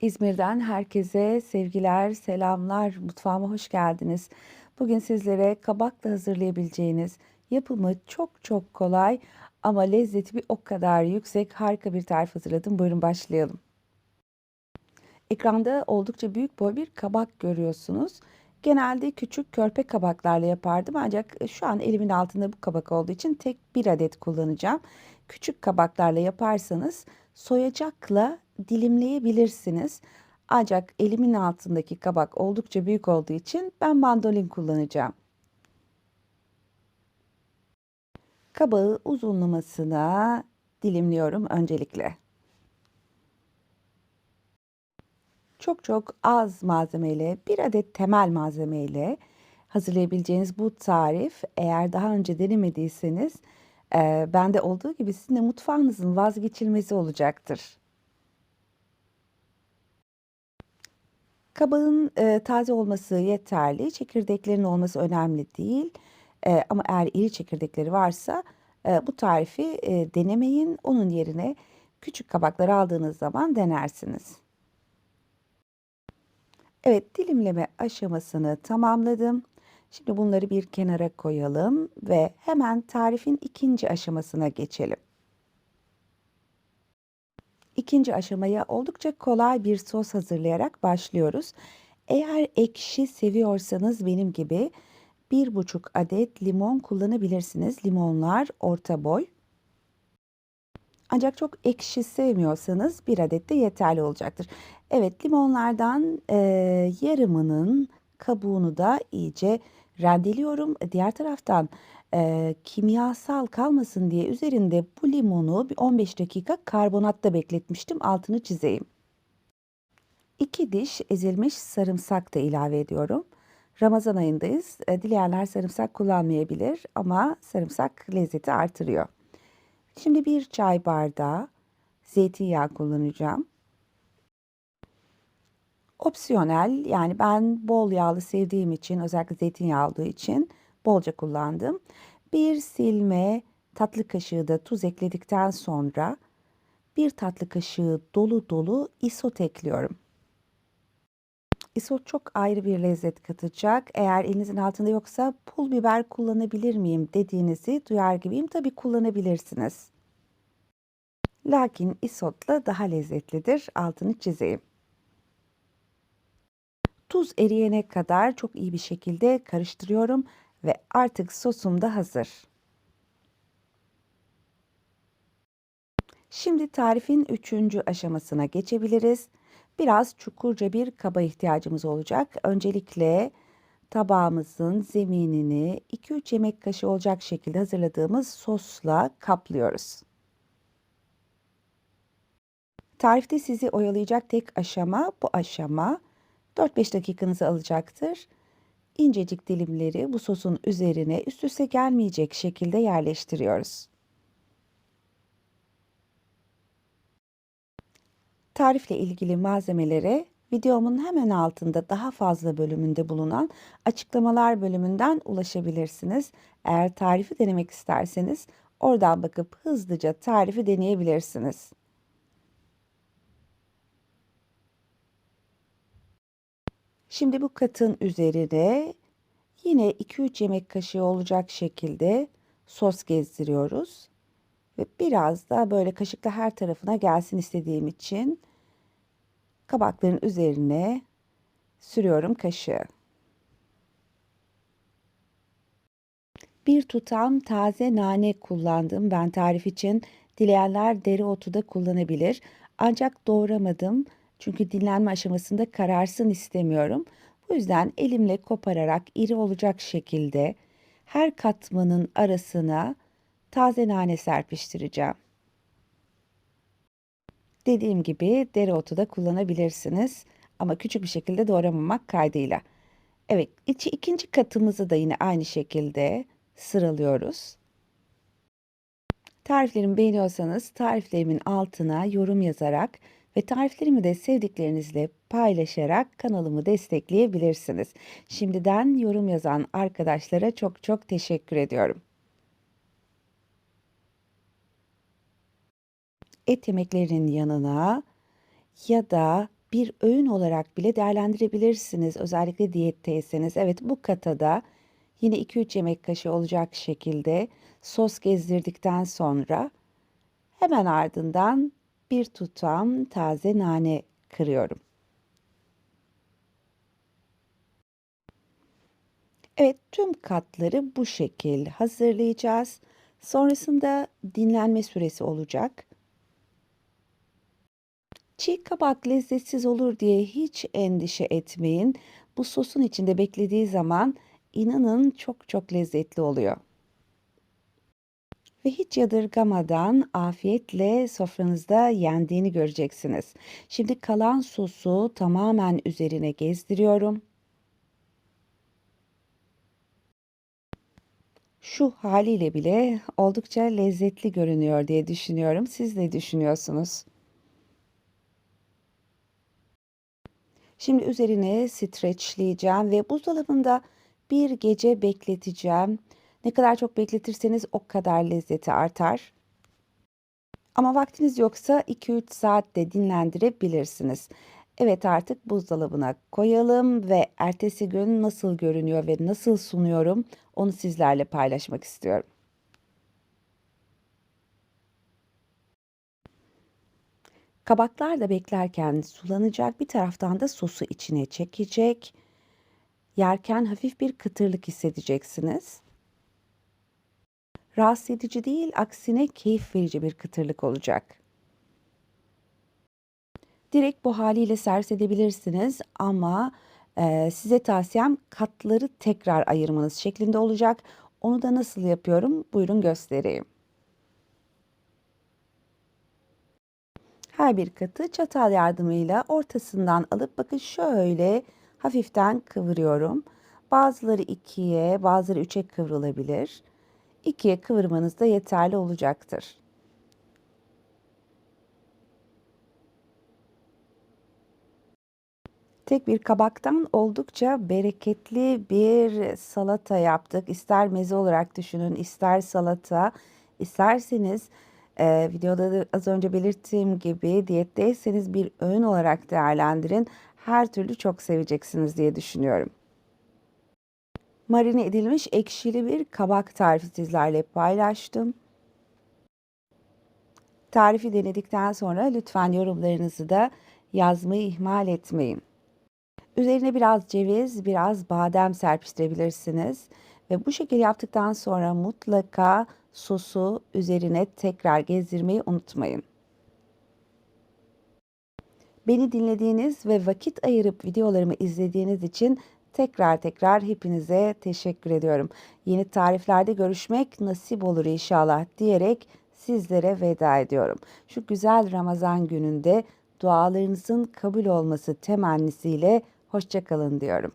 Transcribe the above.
İzmir'den herkese sevgiler, selamlar. Mutfağıma hoş geldiniz. Bugün sizlere kabakla hazırlayabileceğiniz, yapımı çok çok kolay ama lezzeti bir o kadar yüksek harika bir tarif hazırladım. Buyurun başlayalım. Ekranda oldukça büyük boy bir kabak görüyorsunuz. Genelde küçük körpe kabaklarla yapardım ancak şu an elimin altında bu kabak olduğu için tek bir adet kullanacağım. Küçük kabaklarla yaparsanız soyacakla dilimleyebilirsiniz. Ancak elimin altındaki kabak oldukça büyük olduğu için ben mandolin kullanacağım. Kabağı uzunlamasına dilimliyorum öncelikle. Çok çok az malzemeyle, bir adet temel malzemeyle hazırlayabileceğiniz bu tarif eğer daha önce denemediyseniz e, bende olduğu gibi sizin de mutfağınızın vazgeçilmezi olacaktır. Kabağın e, taze olması yeterli, çekirdeklerin olması önemli değil. E, ama eğer iri çekirdekleri varsa e, bu tarifi e, denemeyin. Onun yerine küçük kabakları aldığınız zaman denersiniz. Evet, dilimleme aşamasını tamamladım. Şimdi bunları bir kenara koyalım ve hemen tarifin ikinci aşamasına geçelim. İkinci aşamaya oldukça kolay bir sos hazırlayarak başlıyoruz. Eğer ekşi seviyorsanız benim gibi bir buçuk adet limon kullanabilirsiniz. Limonlar orta boy. Ancak çok ekşi sevmiyorsanız bir adet de yeterli olacaktır. Evet limonlardan e, yarımının kabuğunu da iyice rendeliyorum. Diğer taraftan e, kimyasal kalmasın diye üzerinde bu limonu bir 15 dakika karbonatta bekletmiştim. Altını çizeyim. 2 diş ezilmiş sarımsak da ilave ediyorum. Ramazan ayındayız. Dileyenler sarımsak kullanmayabilir ama sarımsak lezzeti artırıyor. Şimdi bir çay bardağı zeytinyağı kullanacağım. Opsiyonel yani ben bol yağlı sevdiğim için özellikle zeytinyağı olduğu için bolca kullandım. Bir silme tatlı kaşığı da tuz ekledikten sonra bir tatlı kaşığı dolu dolu isot ekliyorum. Isot çok ayrı bir lezzet katacak. Eğer elinizin altında yoksa pul biber kullanabilir miyim dediğinizi duyar gibiyim. Tabii kullanabilirsiniz. Lakin isotla daha lezzetlidir. Altını çizeyim. Tuz eriyene kadar çok iyi bir şekilde karıştırıyorum ve artık sosum da hazır. Şimdi tarifin üçüncü aşamasına geçebiliriz. Biraz çukurca bir kaba ihtiyacımız olacak. Öncelikle tabağımızın zeminini 2-3 yemek kaşığı olacak şekilde hazırladığımız sosla kaplıyoruz. Tarifte sizi oyalayacak tek aşama bu aşama 4-5 dakikanızı alacaktır. İncecik dilimleri bu sosun üzerine üst üste gelmeyecek şekilde yerleştiriyoruz. Tarifle ilgili malzemelere videomun hemen altında daha fazla bölümünde bulunan açıklamalar bölümünden ulaşabilirsiniz. Eğer tarifi denemek isterseniz oradan bakıp hızlıca tarifi deneyebilirsiniz. Şimdi bu katın üzerine yine 2-3 yemek kaşığı olacak şekilde sos gezdiriyoruz. Ve biraz da böyle kaşıkla her tarafına gelsin istediğim için kabakların üzerine sürüyorum kaşığı. Bir tutam taze nane kullandım ben tarif için. Dileyenler dereotu da kullanabilir. Ancak doğramadım. Çünkü dinlenme aşamasında kararsın istemiyorum. Bu yüzden elimle kopararak iri olacak şekilde her katmanın arasına taze nane serpiştireceğim. Dediğim gibi dereotu da kullanabilirsiniz ama küçük bir şekilde doğramamak kaydıyla. Evet, içi ikinci katımızı da yine aynı şekilde sıralıyoruz. Tariflerimi beğeniyorsanız tariflerimin altına yorum yazarak ve tariflerimi de sevdiklerinizle paylaşarak kanalımı destekleyebilirsiniz. Şimdiden yorum yazan arkadaşlara çok çok teşekkür ediyorum. Et yemeklerinin yanına ya da bir öğün olarak bile değerlendirebilirsiniz. Özellikle diyetteyseniz. Evet bu katada yine 2-3 yemek kaşığı olacak şekilde sos gezdirdikten sonra hemen ardından bir tutam taze nane kırıyorum. Evet, tüm katları bu şekil hazırlayacağız. Sonrasında dinlenme süresi olacak. Çiğ kabak lezzetsiz olur diye hiç endişe etmeyin. Bu sosun içinde beklediği zaman inanın çok çok lezzetli oluyor. Ve hiç yadırgamadan afiyetle sofranızda yendiğini göreceksiniz. Şimdi kalan sosu tamamen üzerine gezdiriyorum. Şu haliyle bile oldukça lezzetli görünüyor diye düşünüyorum. Siz ne düşünüyorsunuz? Şimdi üzerine streçleyeceğim ve buzdolabında bir gece bekleteceğim. Ne kadar çok bekletirseniz o kadar lezzeti artar. Ama vaktiniz yoksa 2-3 saatte dinlendirebilirsiniz. Evet artık buzdolabına koyalım ve ertesi gün nasıl görünüyor ve nasıl sunuyorum onu sizlerle paylaşmak istiyorum. Kabaklar da beklerken sulanacak, bir taraftan da sosu içine çekecek. Yerken hafif bir kıtırlık hissedeceksiniz. Rahatsız edici değil, aksine keyif verici bir kıtırlık olacak. Direkt bu haliyle servis edebilirsiniz ama e, size tavsiyem katları tekrar ayırmanız şeklinde olacak. Onu da nasıl yapıyorum? Buyurun göstereyim. Her bir katı çatal yardımıyla ortasından alıp bakın şöyle hafiften kıvırıyorum. Bazıları ikiye, bazıları üçe kıvrılabilir. İkiye kıvırmanız da yeterli olacaktır. Tek bir kabaktan oldukça bereketli bir salata yaptık. İster meze olarak düşünün, ister salata, isterseniz e, videoda da az önce belirttiğim gibi diyetteyseniz bir öğün olarak değerlendirin. Her türlü çok seveceksiniz diye düşünüyorum. Marine edilmiş ekşili bir kabak tarifi sizlerle paylaştım. Tarifi denedikten sonra lütfen yorumlarınızı da yazmayı ihmal etmeyin. Üzerine biraz ceviz, biraz badem serpiştirebilirsiniz. Ve bu şekilde yaptıktan sonra mutlaka sosu üzerine tekrar gezdirmeyi unutmayın. Beni dinlediğiniz ve vakit ayırıp videolarımı izlediğiniz için tekrar tekrar hepinize teşekkür ediyorum. Yeni tariflerde görüşmek nasip olur inşallah diyerek sizlere veda ediyorum. Şu güzel Ramazan gününde dualarınızın kabul olması temennisiyle Hoşçakalın diyorum.